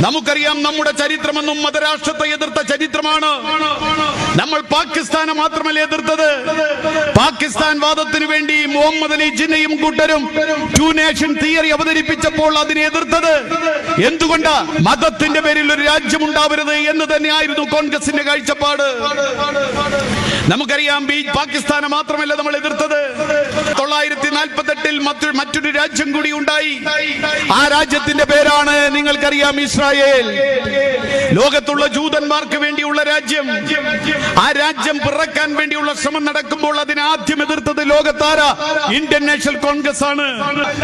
നമുക്കറിയാം നമ്മുടെ ചരിത്രമെന്നും മതരാഷ്ട്രത്തെ എതിർത്ത ചരിത്രമാണ്. നമ്മൾ പാകിസ്ഥാനെ മാത്രമല്ല എതിർത്തത്? പാകിസ്ഥാൻ വാദത്തിന് വേണ്ടി മുഹമ്മദ് അലി ജിന്നയും കൂട്ടരും ടു നേഷൻ തിയറി അവതരിപ്പിച്ചപ്പോൾ അതിനെ എതിർത്തത്. എന്തുകൊണ്ടാ? മതത്തിന്റെ പേരിൽ ഒരു രാജ്യം ഉണ്ടാവരുത് എന്ന് തന്നെയായിരുന്നു കോൺഗ്രസിന്റെ കാഴ്ചപ്പാട്. നമുക്കറിയാം ബി പാകിസ്ഥാനെ മാത്രമല്ല നമ്മൾ എതിർത്തത്. തൊള്ളായിരത്തി നാൽപ്പത്തി എട്ടിൽ മറ്റൊരു രാജ്യം കൂടി ഉണ്ടായി. ആ രാജ്യത്തിന്റെ പേരാണ് നിങ്ങൾക്കറിയാം ഇസ്രായേൽ. ലോകത്തുള്ള ജൂതന്മാർക്ക് വേണ്ടിയുള്ള രാജ്യം. ആ രാജ്യം പിറക്കാൻ വേണ്ടിയുള്ള ശ്രമം നടക്കുമ്പോൾ അതിനെ ആദ്യം എതിർത്തത് ലോകത്താര? ഇന്ത്യൻ നാഷണൽ കോൺഗ്രസ് ആണ്.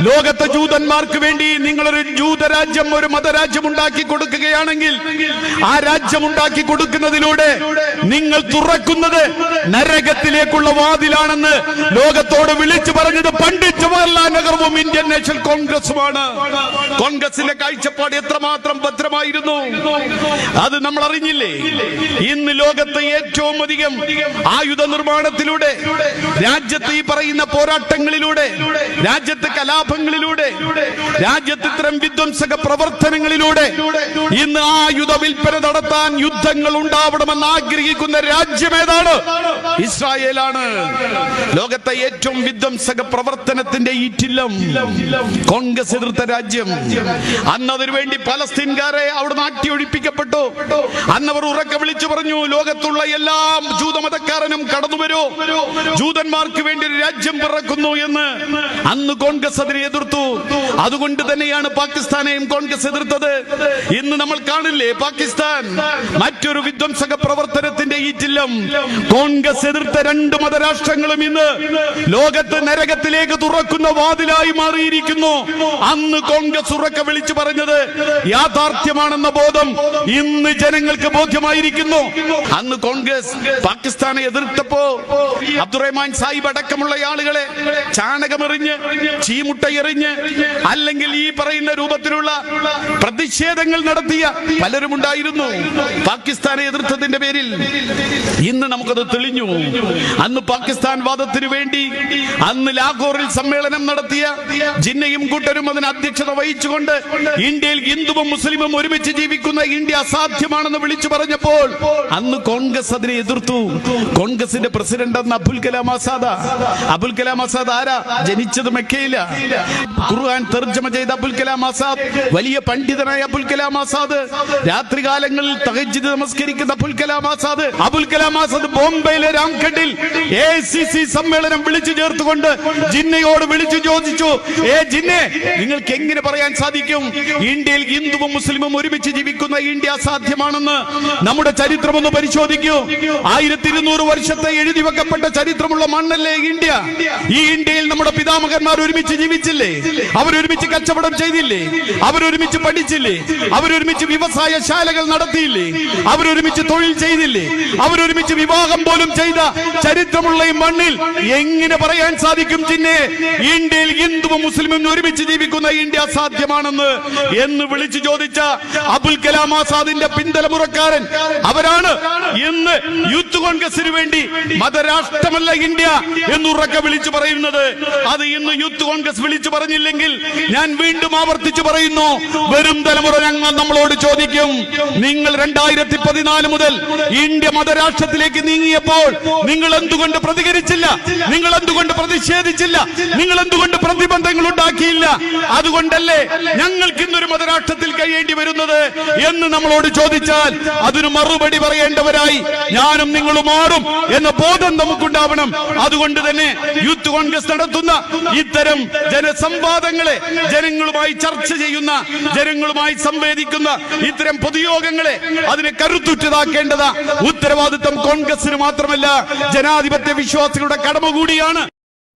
ലോകത്തെ ജൂതന്മാർക്ക് വേണ്ടി നിങ്ങളൊരു ജൂതരാജ്യം ഒരു മതരാജ്യം ഉണ്ടാക്കി കൊടുക്കുകയാണെങ്കിൽ ആ രാജ്യം ഉണ്ടാക്കി കൊടുക്കുന്നതിലൂടെ നിങ്ങൾ തുറക്കുന്നത് നരകത്തിലേക്കുള്ള വാതിലാണെന്ന് ലോകത്തോട് വിളിച്ചു പറഞ്ഞത് പണ്ഡിറ്റ് ജവഹർലാൽ നെഹ്റുവും ഇന്ത്യൻ നാഷണൽ കോൺഗ്രസുമാണ് കോൺഗ്രസിന്റെ കാഴ്ചപ്പാട് എത്രമാത്രം ഭദ്രമായിരുന്നു. അത് നമ്മൾ അറിഞ്ഞില്ലേ? ഇന്ന് ലോകത്തെ ഏറ്റവും അധികം ആയുധ നിർമ്മാണത്തിലൂടെ രാജ്യത്ത് ഈ പറയുന്ന പോരാട്ടങ്ങളിലൂടെ രാജ്യത്ത് കലാപങ്ങളിലൂടെ രാജ്യത്ത് ഇത്തരം വിധ്വംസക പ്രവർത്തനങ്ങളിലൂടെ ഇന്ന് ആയുധ വിൽപ്പന നടത്താൻ യുദ്ധങ്ങൾ ഉണ്ടാവണമെന്ന് ആഗ്രഹിക്കുന്ന രാജ്യം ഏതാണ്? ഇസ്രായേലാണ്. ലോകത്തെ ഏറ്റവും വിധ്വംസക പ്രവർത്തനത്തിന്റെ ഈറ്റില്ലം. കോൺഗ്രസ് എതിർത്ത രാജ്യം. അന്നതിനു വേണ്ടി വേണ്ടി പലസ്തീൻകാരെ അവിടെ ആട്ടി ഒഴിപ്പിക്കപ്പെട്ടു. അന്ന് അവർ ഉറക്കെ വിളിച്ചു പറഞ്ഞു ലോകത്തുള്ള എല്ലാ ജൂതമതക്കാരനും കടന്നു വരൂ. ജൂതന്മാർക്ക് വേണ്ടി ഒരു രാജ്യം പിറക്കുന്നു എന്ന്. അന്ന് കോൺഗ്രസ് അതിനെ എതിർത്തു. അതുകൊണ്ട് തന്നെയാണ് പാകിസ്ഥാനെയും കോൺഗ്രസ് എതിർത്തത്. ഇന്ന് നമ്മൾ കാണില്ലേ പാകിസ്ഥാൻ മറ്റൊരു വിധ്വംസക പ്രവർത്തനത്തിന്റെ ഈറ്റില്ലം. കോൺഗ്രസ് എതിർത്ത രണ്ട് മതരാഷ്ട്രങ്ങളും ഇന്ന് ലോകത്ത് നരകത്തിലേക്ക് തുറക്കുന്ന വാതിലായി മാറിയിരിക്കുന്നു. അന്ന് കോൺഗ്രസ് ഉറക്ക വിളിച്ചു പറഞ്ഞത് യാഥാർത്ഥ്യമാണെന്ന ബോധം ഇന്ന് ജനങ്ങൾക്ക് ബോധ്യമായിരിക്കുന്നു. അന്ന് കോൺഗ്രസ് പാകിസ്ഥാനെ എതിർത്തപ്പോ അബ്ദുറഹ്മാൻ സാഹിബ് അടക്കമുള്ള ആളുകളെ ചാണകമെറിഞ്ഞ് ചീമുട്ട എറിഞ്ഞ് അല്ലെങ്കിൽ ഈ പറയുന്ന രൂപത്തിലുള്ള പ്രതിഷേധങ്ങൾ നടത്തിയ പലരും ഉണ്ടായിരുന്നു. പാകിസ്ഥാനെ എതിർത്തതിന്റെ പേരിൽ ഇന്ന് നമുക്കത് തെളിഞ്ഞു. അന്ന് പാകിസ്ഥാൻ വാദത്തിനു വേണ്ടി അന്ന് ലാഹോറിൽ സമ്മേളനം നടത്തിയ ജിന്നയും കൂട്ടരും അതിന് അധ്യക്ഷത വഹിച്ചുകൊണ്ട് ഇന്ത്യയിൽ ഹിന്ദുവും മുസ്ലിമും ഒരുമിച്ച് ജീവിക്കുന്ന ഇന്ത്യ അസാധ്യമാണെന്ന് വിളിച്ചു പറഞ്ഞപ്പോൾ അന്ന് കോൺഗ്രസ് അതിനെ എതിർത്തു. കോൺഗ്രസിന്റെ പ്രസിഡന്റ് അന്ന് അബ്ദുൽ കലാം ആസാദ. അബ്ദുൽ കലാം ആസാദ് ആരാ? ജനിച്ചത് മെക്കയില. ഖുർആൻ തർജമ ചെയ്ത അബ്ദുൽ കലാം ആസാദ് വലിയ പണ്ഡിതനായ അബ്ദുൽ കലാം ആസാദ് രാത്രികാലങ്ങളിൽ തഹജ്ജുദ് നമസ്കരിക്കുന്ന അബ്ദുൽ കലാം ആസാദ് അബ്ദുൽ കലാം ആസാദ് ബോംബെയിലെ രാംഘട്ടിൽ എ സി സി സമ്മേളനം വിളിച്ചു ചേർത്തുകൊണ്ട് ജിന്നയോട് വിളിച്ചു ചോദിച്ചു ഏ ജിന്നെ നിങ്ങൾക്ക് എങ്ങനെ പറയാൻ സാധിക്കും? ഇന്ത്യയിൽ ഹിന്ദുവും മുസ്ലിമും ഒരുമിച്ച് ജീവിക്കുന്ന ഇന്ത്യ സാധ്യമാണെന്ന് നമ്മുടെ ചരിത്രം ഒന്ന് പരിശോധിക്കൂ. ആയിരത്തി ഇരുന്നൂറ് വർഷത്തെ എഴുതി വെക്കപ്പെട്ട ചരിത്രമുള്ള മണ്ണല്ലേ ഇന്ത്യ? ഈ ഇന്ത്യയിൽ നമ്മുടെ പിതാമഹന്മാർ ഒരുമിച്ച് ജീവിച്ചില്ലേ? അവരൊരുമിച്ച് കച്ചവടം ചെയ്തില്ലേ? അവരൊരുമിച്ച് പഠിച്ചില്ലേ? അവരൊരുമിച്ച് വ്യവസായ ശാലകൾ നടത്തിയില്ലേ? അവരൊരുമിച്ച് തൊഴിൽ ചെയ്തില്ലേ? അവരൊരുമിച്ച് വിവാഹം പോലും ചെയ്ത ചരിത്രമുള്ള ഈ മണ്ണിൽ എങ്ങനെ പറയാൻ സാധിക്കും ചിന്നെ? ഇന്ത്യയിൽ ഹിന്ദുവും മുസ്ലിമും ഒരുമിച്ച് ജീവിക്കുന്ന ഇന്ത്യ സാധ്യമാണെന്ന് എന്ന് വിളിച്ചു ചോദിച്ച അബുൽ കലാം ആസാദിന്റെ പിന്തലമുറക്കാരൻ അവരാണ് ഇന്ന് യൂത്ത് കോൺഗ്രസിന് വേണ്ടി മതരാഷ്ട്രമല്ല ഇന്ത്യ എന്നുറക്കെ വിളിച്ചു പറയുന്നത്. അത് ഇന്ന് യൂത്ത് കോൺഗ്രസ് വിളിച്ചു പറഞ്ഞില്ലെങ്കിൽ ഞാൻ വീണ്ടും ആവർത്തിച്ചു പറയുന്നു. വരും തലമുറ ഞങ്ങൾ നമ്മളോട് ചോദിക്കും നിങ്ങൾ രണ്ടായിരത്തി പതിനാല് മുതൽ ഇന്ത്യ മതരാഷ്ട്രത്തിലേക്ക് നീങ്ങിയപ്പോൾ നിങ്ങൾ എന്തുകൊണ്ട് പ്രതികരിച്ചില്ല? നിങ്ങൾ എന്തുകൊണ്ട് പ്രതിഷേധിച്ചില്ല? നിങ്ങൾ എന്തുകൊണ്ട് പ്രതിബന്ധങ്ങൾ ഉണ്ടാക്കിയില്ല? അതുകൊണ്ടല്ലേ ഞങ്ങൾക്ക് ഇന്നൊരു മതരാഷ്ട്രത്തിൽ കഴിയേണ്ടി വരുന്നത് എന്ന് നമ്മളോട് ചോദിച്ചാൽ അതിന് മറുപടി പറയേണ്ടവരായി ഞാനും നിങ്ങളും മാറും എന്ന ബോധം നമുക്കുണ്ടാവണം. അതുകൊണ്ട് തന്നെ യൂത്ത് കോൺഗ്രസ് നടത്തുന്ന ഇത്തരം ജനസംവാദങ്ങളെ ജനങ്ങളുമായി ചർച്ച ചെയ്യുന്ന ജനങ്ങളുമായി സംവേദിക്കുന്ന ഇത്തരം പൊതുയോഗങ്ങളെ അതിനെ കരുത്തുറ്റതാക്കേണ്ടത്. ഉത്തരവാദിത്വം കോൺഗ്രസിന് മാത്രമല്ല ജനാധിപത്യ വിശ്വാസികളുടെ കടമ കൂടിയാണ്.